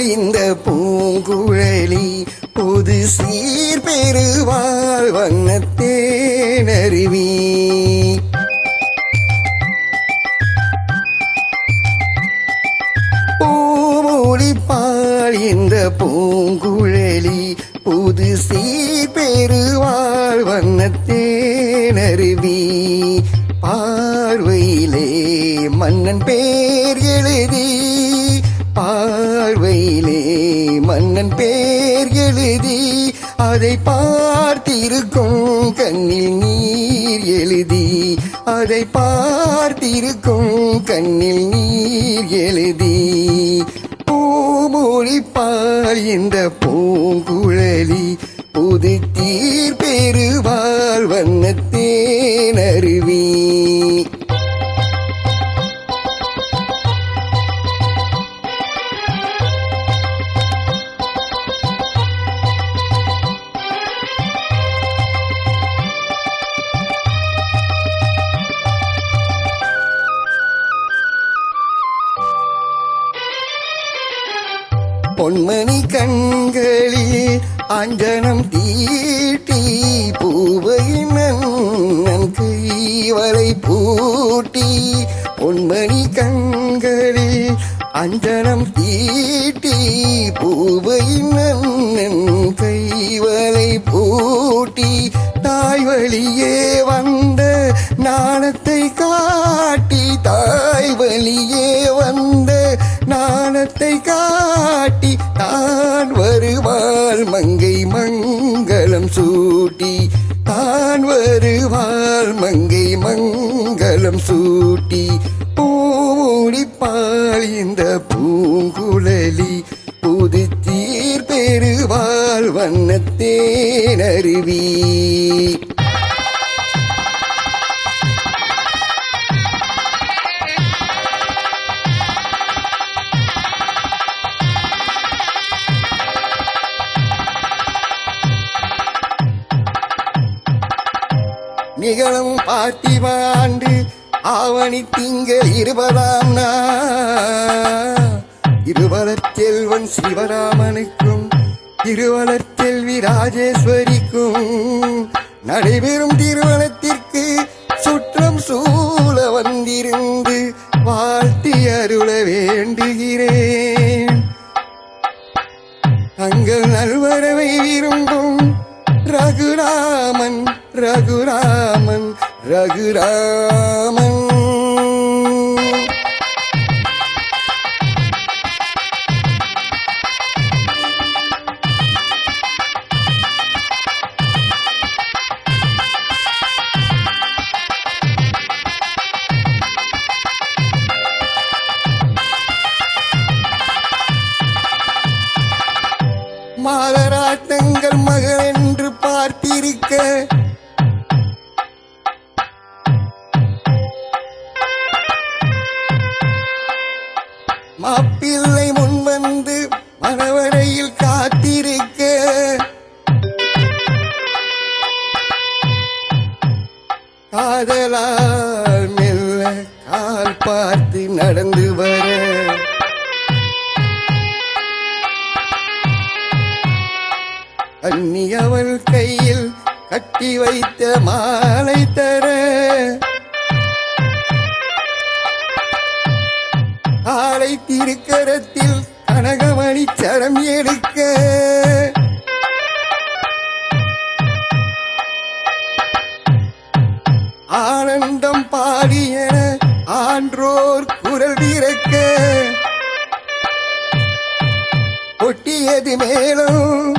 இந்த பூங்குழலி. புது சீர் பெறுவாள் வண்ணத்தேனருவி பூமொழிப்பாள் இந்த பூங்குழலி. புது சீர் பெறுவாள் வண்ணத்தேனருவி பார்வையிலே மன்னன் பேர் எழுதி. பார் மன்னன் பேர் எழுதி அதை பார்த்திருக்கும் கண்ணில் நீர் எழுதி. அதை பார்த்திருக்கும் கண்ணில் நீர் எழுதி. பூமொழிப்பால் இந்த பூங்கு பொன்மணி கண்களில் அஞ்சனம் தீட்டி பூவையின் கைவலை பூட்டி பொன்மணி கண்களில் அஞ்சனம் தீட்டி பூவையின் கைவலை பூட்டி தாய் வழியே வந்த நாணத்தை காட்டி தாய் வழியே வந்த நாணத்தை காட்டி சூட்டி தான் வருவாள் மங்கை மங்களம் சூட்டி. பூமுடிப்பாள் இந்த பூங்குழலி புதுச்சீர் பெறுவாள் வண்ணத்தேனருவி நிகழும் பார்த்திவாண்டு ஆவணி திங்கள் இருபதாம் நாள். இருவலர் சிவராமனுக்கும் திருவலச்செல்வி ராஜேஸ்வரிக்கும் நடைபெறும் திருமணத்திற்கு சுற்றம் சூழ வந்திருந்து வாழ்த்தி அருள வேண்டுகிறேன். தங்கள் நல்வரவை விரும்பும் ரகுராமன் ரகுராமன் ரகுராமன். மாதராட்டங்கள் மகள் என்று பார்த்திருக்க மாப்பிள்ளை முன்வந்து மணவரையில் காத்திருக்க. காதலால் மெல்ல கால் பார்த்து நடந்து வர. அன்னி அவள் கையில் கட்டி வைத்த மாலை தர. ஆலை திருக்கரத்தில் கனகமணி சரம் எடுக்க. ஆனந்தம் பாடிய ஆன்றோர் குரல் விரக்க கொட்டியது மேலும்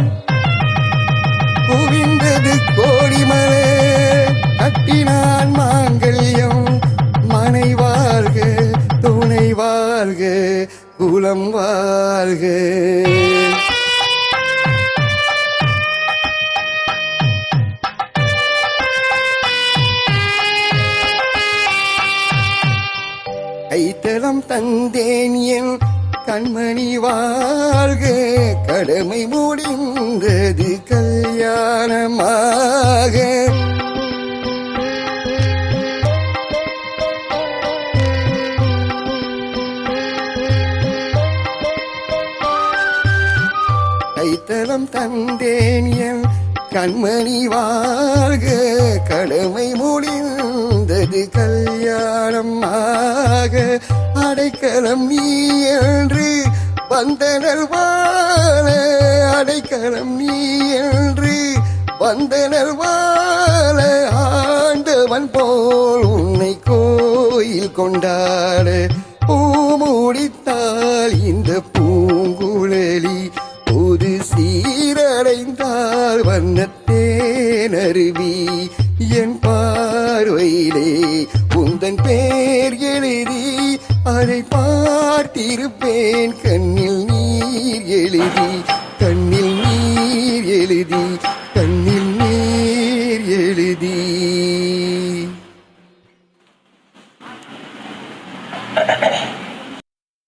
குவிந்தது கோடிமலை. கட்டினான் மாங்கல்யம் குலம் வாழ்க. கைத்தலம் தந்தேன் என் கண்மணி வாழ்க. கடமை முடிந்தது கல்யாணமாக. கைத்தளம் தந்தேன் என் கண்மணி வாழ்க. கடமை முடிந்தது கல்யாணமாக அடைக்கலம் நீ என்று வந்தனர் வாழ. அடைக்கலம் நீ என்று வந்தனர் வாழ. ஆண்டவன் போல் உன்னை கோயில் கொண்டாட. பூ பூமுடித்தால் இந்த வண்ணத்தேனருவி என் பார்வையிலே உந்தன் பேர் எழுதி அதை பார்த்திருப்பேன். கண்ணில் நீர் எழுதி கண்ணில் நீர் எழுதி